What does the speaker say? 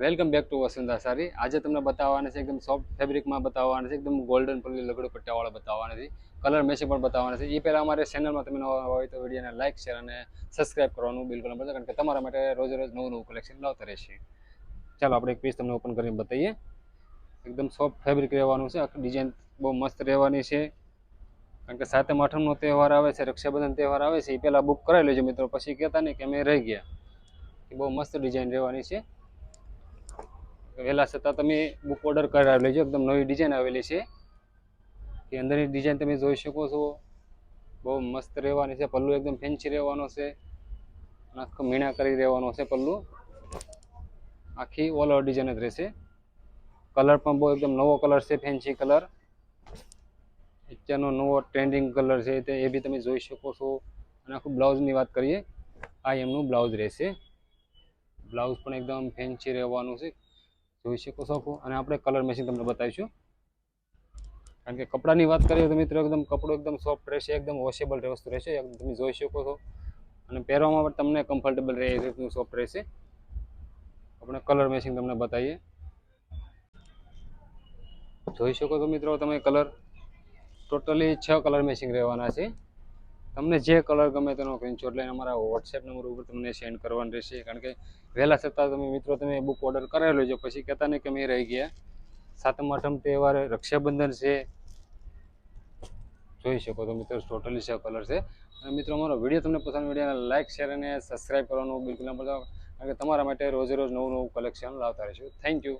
Welcome back to Vasundhara સારી. આજે તમને બતાવવાના છે એકદમ સોફ્ટ ફેબ્રિકમાં બતાવવાના છે, એકદમ ગોલ્ડન પલ્લી લગડો પટ્ટાવાળા બતાવવાના છે. કલર મેચિંગ પણ બતાવવાના છે. એ પહેલાં અમારે ચેનલમાં તમે નવા હોય તો વિડીયોને લાઇક શેર અને સબસ્ક્રાઇબ કરવાનું બિલકુલ ન ભૂલતા, કારણ કે તમારા માટે રોજ રોજ નવું નવું કલેક્શન લાવતા રહેશે. ચાલો આપણે એક પીસ તમને ઓપન કરીને બતાવીએ. એકદમ સોફ્ટ ફેબ્રિક રહેવાનું છે. આખી ડિઝાઇન બહુ મસ્ત રહેવાની છે. કારણ કે સાતમ, આઠમનો તહેવાર આવે છે, રક્ષાબંધન તહેવાર આવે છે એ પહેલાં બુક કરાવી લેજો મિત્રો. પછી કહેતા નહીં કે અમે રહી ગયા. એ બહુ મસ્ત ડિઝાઇન રહેવાની છે. વહેલા છતાં તમે બુક ઓર્ડર કરાવી લેજો. એકદમ નવી ડિઝાઇન આવેલી છે. કે અંદરની ડિઝાઇન તમે જોઈ શકો છો. બહુ મસ્ત રહેવાની છે. પલ્લુ એકદમ ફેન્સી રહેવાનો છે. આખો મીણા કરી રહેવાનો છે પલ્લુ. આખી ઓલ ઓવર ડિઝાઇન જ રહેશે. કલર પણ બહુ એકદમ નવો કલર છે ફેન્સી કલર અત્યારનો નવો ટ્રેન્ડિંગ કલર છે તે એ બી તમે જોઈ શકો છો. અને આખું બ્લાઉઝની વાત કરીએ, આ એમનું બ્લાઉઝ રહેશે. બ્લાઉઝ પણ એકદમ ફેન્સી રહેવાનું છે. જોઈ શકો છો અને આપણે કલર મેચિંગ તમને બતાવીશું. કારણ કે કપડાની વાત કરીએ તો મિત્રો એકદમ કપડું એકદમ સોફ્ટ રહેશે, એકદમ વોશેબલ વસ્તુ રહેશે. તમે જોઈ શકો છો. અને પહેરવામાં પણ તમને કમ્ફર્ટેબલ રહે, એ રીતનું સોફ્ટ રહેશે. આપણે કલર મેચિંગ તમને બતાવીએ. જોઈ શકો છો મિત્રો તમે કલર ટોટલી છ કલર મેચિંગ રહેવાના છે. તમને જે કલર ગમે તેનો સ્ક્રીનશોટ લઈને અમારા વોટ્સએપ નંબર ઉપર તમને સેન્ડ કરવાનું રહેશે. કારણ કે વહેલા છતાં તમે મિત્રો, તમે બુક ઓર્ડર કરેલો છે પછી કહેતા નહીં કે અમે રહી ગયા. સાતમ, આઠમ તહેવાર રક્ષાબંધન છે. જોઈ શકો તો મિત્રો ટોટલી છે કલર છે. અને મિત્રો, અમારો વીડિયો તમને પસંદ વિડીયોને લાઇક શેર અને સબસ્ક્રાઈબ કરવાનું બિલકુલ ના ભૂલતા. કારણ કે તમારા માટે રોજે રોજ નવું નવું કલેક્શન લાવતા રહીશું. Thank you